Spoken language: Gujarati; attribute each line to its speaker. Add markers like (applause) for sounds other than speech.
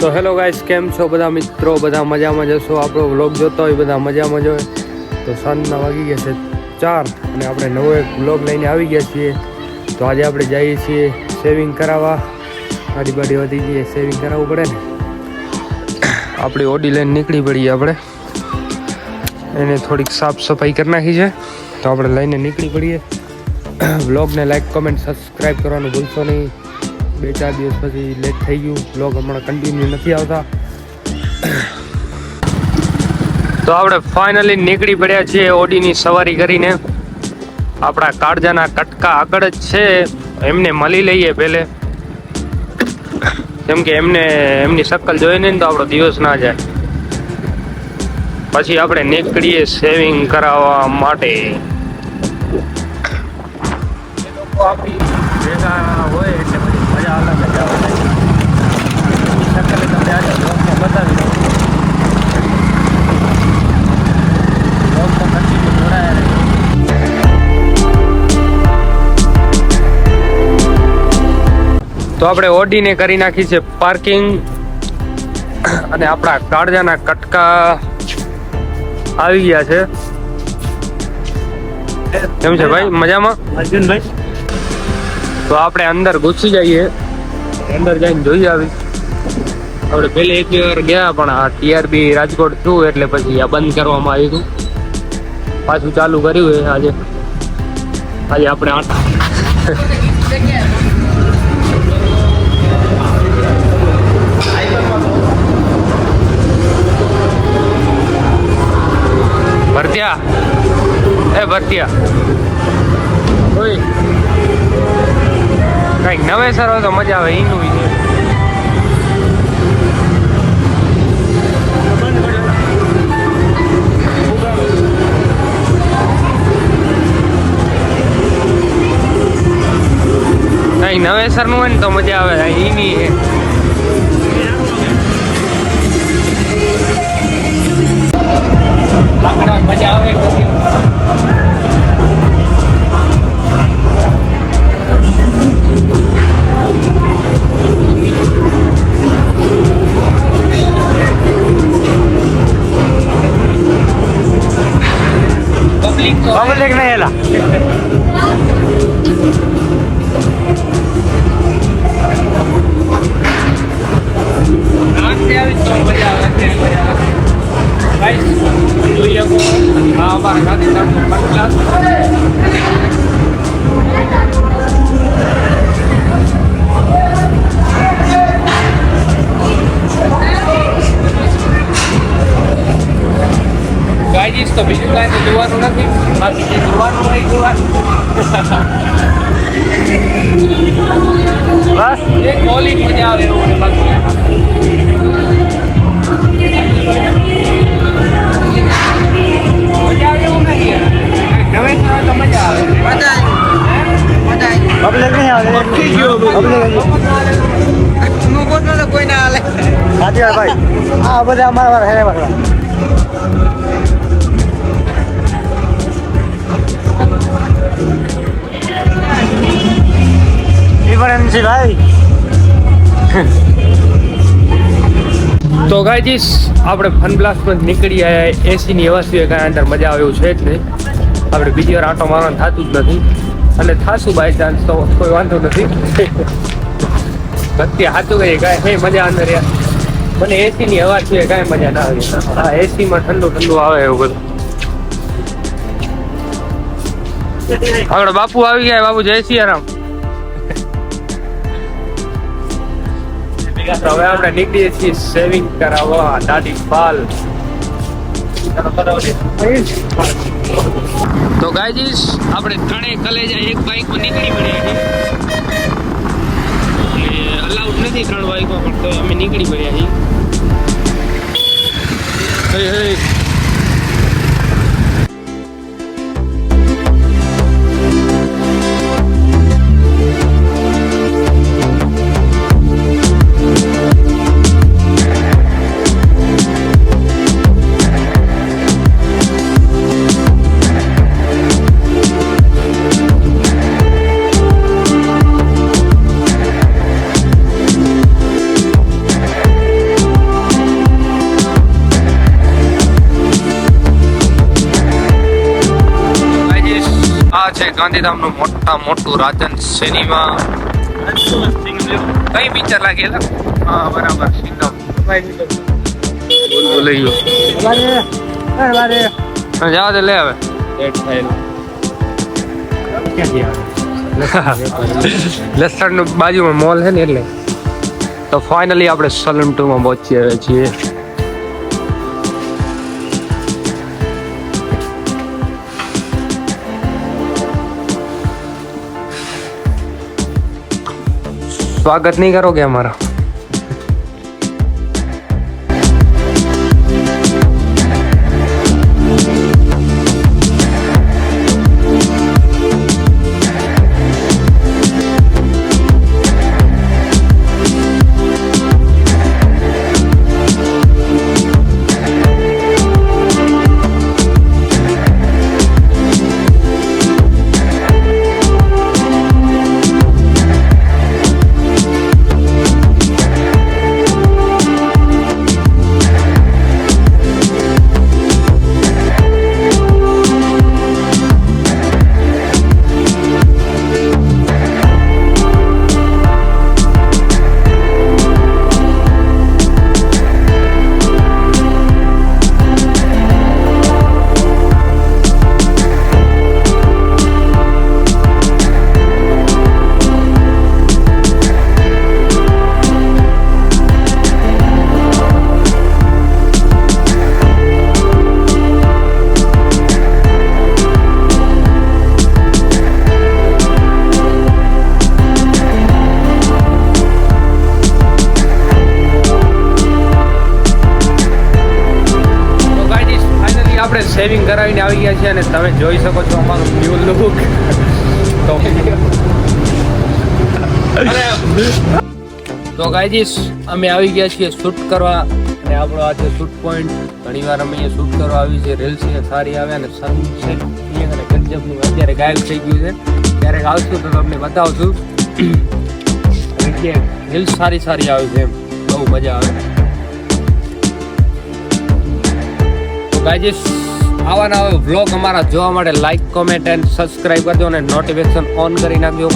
Speaker 1: તો હેલો ગાઈસ, કેમ છો બધા મિત્રો? બધા મજામાં જશો? આપણો વ્લોગ જોતો હોય, બધા મજામાં જ તો સાંજના વાગી ગયા છે ચાર અને આપણે નવો એક વ્લોગ લઈને આવી ગયા છીએ. તો આજે આપણે જઈએ છીએ સેવિંગ કરાવવા. ગાડી બાડી વધી જઈએ સેવિંગ કરાવવું પડે ને? આપણી ઓડી લઈને નીકળી પડીએ આપણે. એને થોડીક સાફ સફાઈ કરી નાખી છે. તો આપણે લઈને નીકળી પડીએ. (clears throat) વ્લોગને લાઈક કમેન્ટ સબસ્ક્રાઈબ કરવાનું ભૂલશો નહીં. બે ચાર દિવસ પછી લેટ થઈ ગયું. બ્લોગ હમણાં કન્ટિન્યુ નથી આવતા. તો આપણે ફાઇનલી નીકળી પડ્યા છીએ ઓડીની સવારી કરીને. આપણા કાળજાના કટકા આગળ જ છે. એમને મળી લઈએ પહેલે. કેમ કે એમને, એમની શક્કલ જોઈને ને તો આપણો દિવસ ના જાય. પછી આપણે નીકળીએ સેવિંગ કરાવવા માટે. ભેગા તો આપણે ઓડીને કરી નાખી છે પાર્કિંગ અને આપણા કાળજાના કટકા આવી ગયા છે. કેમ છે ભાઈ? મજામાં?
Speaker 2: અર્જુનભાઈ?
Speaker 1: તો આપણે અંદર ઘૂસી જઈએ. અંદર જઈને જોઈ આવી. આપણે પેલે એક વાર ગયા પણ આ ટીઆરબી રાજકોટ થયું એટલે પછી આ બંધ કરવામાં આવ્યું હતું. પાછું ચાલુ કર્યું છે આજે. આજે આપણે આઠ ભરતિયા. એ ભરતિયા. ઓય. નવે નવેસર હોય તો મજા આવે એનું છે કઈ નવેસરનું હોય ને તો મજા આવે એની મજા આવે પબ્લિક નહીં એલા. બીજું કાંઈ તો જોવાનું નથી બાકી જે જોવાનું હોય એ જોવાનું બસ એક ઓલી મજા આવે એવું છે બાકી મજા આવે એવું નથી યાર. નવે સવારે તો મજા આવે
Speaker 2: પબ્લિક નહીં આવે પબ્લિક સાચી વાત ભાઈ આ બધા અમારા વાળા હેરે વાળા ઇમરજન્સી ભાઈ
Speaker 1: તો ગાઈજીસ આપણે ફન બ્લાસ્ટમાં નીકળી આવ્યા એસીની હવા સિવાય કાંઈ અંદર મજા આવે એવું છે જ નહીં. આપણે બીજી વાર આંટો મારવાનું થતું જ નથી. અને થાશું બાય ચાન્સ તો કોઈ વાંધો નથી. ભક્તિ હાથું કહીએ, કાંઈ હે મજા અંદર યાર. મને એસીની હવા સિવાય કાંઈ મજા ના આવે. હા એસીમાં ઠંડુ ઠંડુ આવે એવું બધું. આપણે બાપુ આવી ગયા બાપુ, જય સિયારામ. હવે આપણે નીકળીએ છીએ સેવિંગ કરાવવા દાદી પાલ તો ગાયજીસ આપણે ત્રણેય કલેજા એક બાઈકમાં નીકળી પડ્યા છીએ અલાઉડ નથી ત્રણ બાઇકમાં પણ તો અમે નીકળી પડ્યા છીએ. ગાંધીધામનું મોટા મોટું રાજન સિનેમા. કઈ પિક્ચર લાગેલા હા બરાબર સિંગમ બોલ લઈ ગયો. જવા દે લે હવે. લસણ બાજુમાં મોલ છે ને એટલે. તો ફાઇનલી આપણે સલૂન ટુ માં પહોંચી આવ્યા છીએ. સ્વાગત નહીં કરો કે અમારા? સેવિંગ કરાવીને આવી ગયા છીએ અને તમે જોઈ શકો છો અમારું ન્યુ લુક તો તો ગાઈઝ, અમે આવી ગયા છીએ શૂટ કરવા અને આપણો આજે શૂટ પોઈન્ટ ઘણીવાર અમે અહીંયા શૂટ કરવા આવી છે રીલ્સ ને સારી આવે અને સનસેટ અને ગજબનું અત્યારે ગાયબ થઈ ગયું છે. ક્યારેક આવશું તો તમને બતાવશું. રીલ્સ સારી સારી આવે છે બહુ મજા આવે. તો ગાઈઝ આવા નવા વ્લોગ અમારા જોવા માટે લાઈક કોમેન્ટ એન્ડ સબસ્ક્રાઈબ કરજો અને નોટિફિકેશન ઓન કરી નાખજો.